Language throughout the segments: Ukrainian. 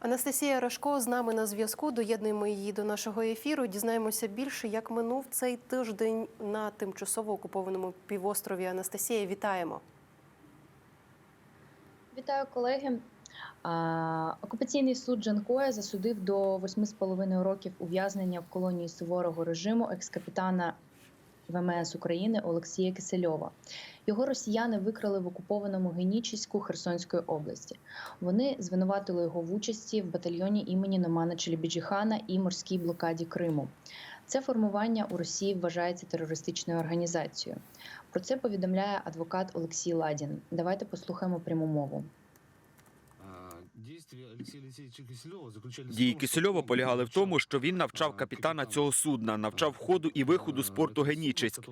Анастасія Рашко з нами на зв'язку. Доєднуємо її до нашого ефіру. Дізнаємося більше, як минув цей тиждень на тимчасово окупованому півострові. Анастасія, вітаємо. Вітаю колеги. Окупаційний суд Джанкоя засудив до 8,5 років ув'язнення в колонії суворого режиму екс-капітана ВМС України Олексія Кисельова. Його росіяни викрали в окупованому Генічіську Херсонської області. Вони звинуватили його в участі в батальйоні імені Номана Челебіджіхана і морській блокаді Криму. Це формування у Росії вважається терористичною організацією. Про це повідомляє адвокат Олексій Ладін. Давайте послухаємо пряму мову. Дії Кисельова полягали в тому, що він навчав капітана цього судна, навчав входу і виходу з порту Генічеськ.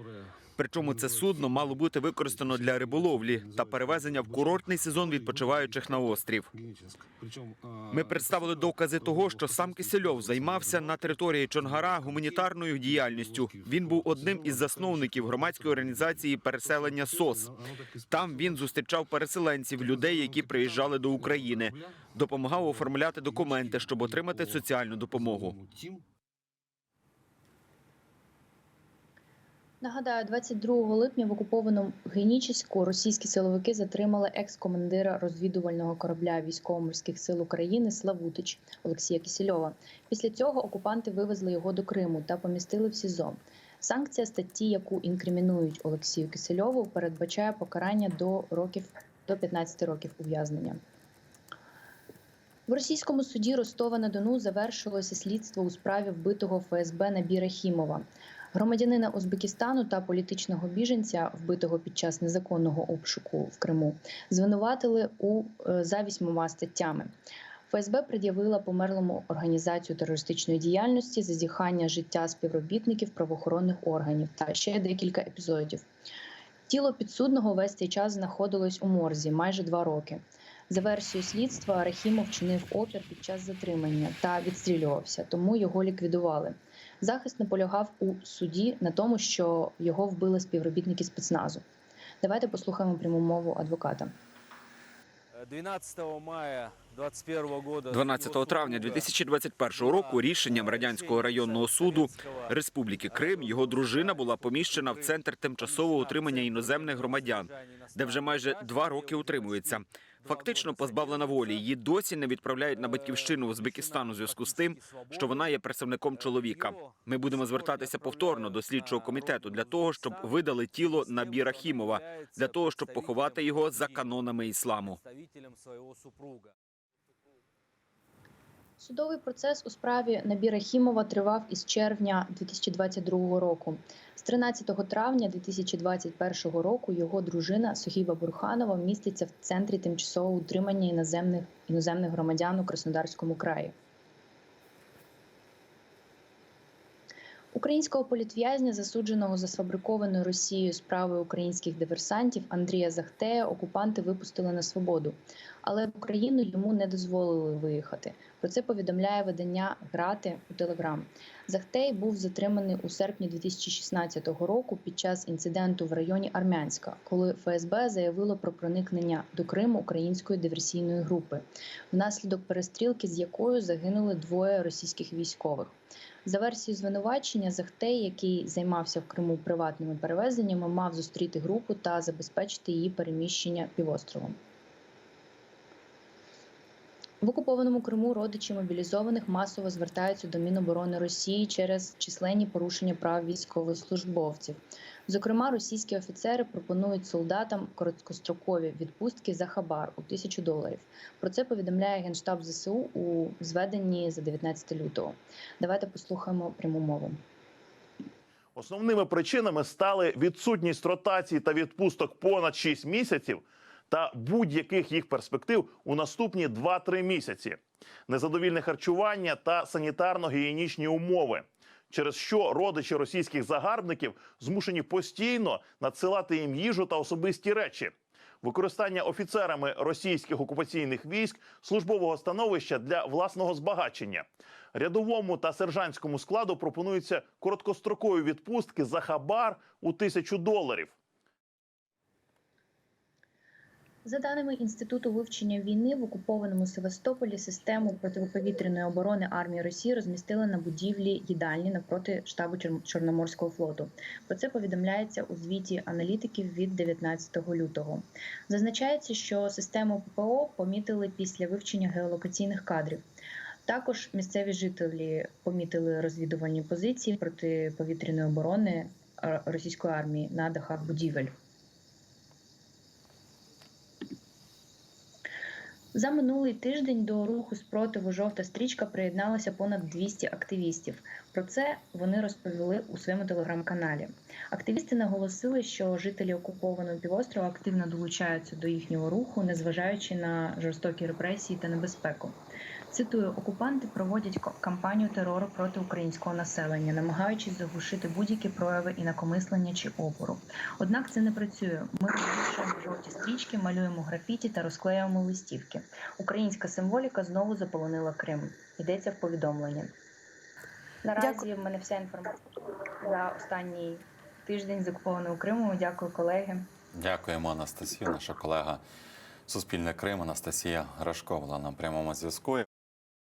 Причому це судно мало бути використано для риболовлі та перевезення в курортний сезон відпочиваючих на острів. Ми представили докази того, що сам Кисельов займався на території Чонгара гуманітарною діяльністю. Він був одним із засновників громадської організації переселення СОС. Там він зустрічав переселенців, людей, які приїжджали до України, допомагав оформляти документи, щоб отримати соціальну допомогу. Нагадаю, 22 липня в окупованому Генічеську російські силовики затримали екс-командира розвідувального корабля військово-морських сил України Славутич Олексія Кисельова. Після цього окупанти вивезли його до Криму та помістили в СІЗО. Санкція статті, яку інкримінують Олексію Кисельову, передбачає покарання до років до 15 років ув'язнення. В російському суді Ростова на Дону завершилося слідство у справі вбитого ФСБ Набіра Хімова. Громадянина Узбекистану та політичного біженця, вбитого під час незаконного обшуку в Криму, звинуватили у е, за вісьмома статтями. ФСБ пред'явила померлому організацію терористичної діяльності, зазіхання життя співробітників правоохоронних органів та ще декілька епізодів. Тіло підсудного весь цей час знаходилось у морзі майже два роки. За версією слідства, Рахімов вчинив опір під час затримання та відстрілювався, тому його ліквідували. Захист наполягав у суді на тому, що його вбили співробітники спецназу. Давайте послухаємо пряму мову адвоката. 12 мая 21 года 12 травня 2021 року рішенням радянського районного суду Республіки Крим його дружина була поміщена в центр тимчасового утримання іноземних громадян, де вже майже два роки утримується. Фактично позбавлена волі. Її досі не відправляють на батьківщину Узбекистану у зв'язку з тим, що вона є представником чоловіка. Ми будемо звертатися повторно до слідчого комітету для того, щоб видали тіло Набі Хімова, для того, щоб поховати його за канонами ісламу. Судовий процес у справі Набіра Хімова тривав із червня 2022 року. З 13 травня 2021 року його дружина Сохіба Бурханова міститься в центрі тимчасового утримання іноземних іноземних громадян у Краснодарському краї. Українського політв'язня, засудженого за сфабрикованою Росією справою українських диверсантів Андрія Захтея, окупанти випустили на свободу, але в Україну йому не дозволили виїхати. Про це повідомляє видання Грати у Телеграм. Захтей був затриманий у серпні 2016 року під час інциденту в районі Армянська, коли ФСБ заявило про проникнення до Криму української диверсійної групи, внаслідок перестрілки, з якою загинули двоє російських військових. За версією звинувачення, Захтей, який займався в Криму приватними перевезеннями, мав зустріти групу та забезпечити її переміщення півостровом. В окупованому Криму родичі мобілізованих масово звертаються до Міноборони Росії через численні порушення прав військовослужбовців. Зокрема, російські офіцери пропонують солдатам короткострокові відпустки за хабар у тисячу доларів. Про це повідомляє генштаб ЗСУ у зведенні за 19 лютого. Давайте послухаємо пряму мову. Основними причинами стали відсутність ротації та відпусток понад 6 місяців та будь-яких їх перспектив у наступні 2-3 місяці, незадовільне харчування та санітарно-гігієнічні умови, через що родичі російських загарбників змушені постійно надсилати їм їжу та особисті речі. Використання офіцерами російських окупаційних військ службового становища для власного збагачення. Рядовому та сержантському складу пропонуються короткострокові відпустки за хабар у тисячу доларів. За даними Інституту вивчення війни, в окупованому Севастополі систему протиповітряної оборони армії Росії розмістили на будівлі їдальні навпроти штабу Чор- Чорноморського флоту. Про це повідомляється у звіті аналітиків від 19 лютого. Зазначається, що систему ППО помітили після вивчення геолокаційних кадрів. Також місцеві жителі помітили розвідувальні позиції протиповітряної оборони е, російської армії на дахах будівель. За минулий тиждень до руху спротиву жовта стрічка приєдналося понад 200 активістів. Про це вони розповіли у своєму телеграм-каналі. Активісти наголосили, що жителі окупованого півострова активно долучаються до їхнього руху, незважаючи на жорстокі репресії та небезпеку. Цитую, окупанти проводять кампанію терору проти українського населення, намагаючись заглушити будь-які прояви інакомислення чи опору. Однак це не працює. Ми розвішуємо жовті стрічки, малюємо графіті та розклеюємо листівки. Українська символіка знову заполонила Крим. Йдеться в повідомленні. Наразі Дякую. в мене вся інформація за останній тиждень з окупованого Криму. Дякую, колеги. Дякуємо, Анастасію. Наша колега Суспільне Крим Анастасія Рашко була на прямому зв'язку.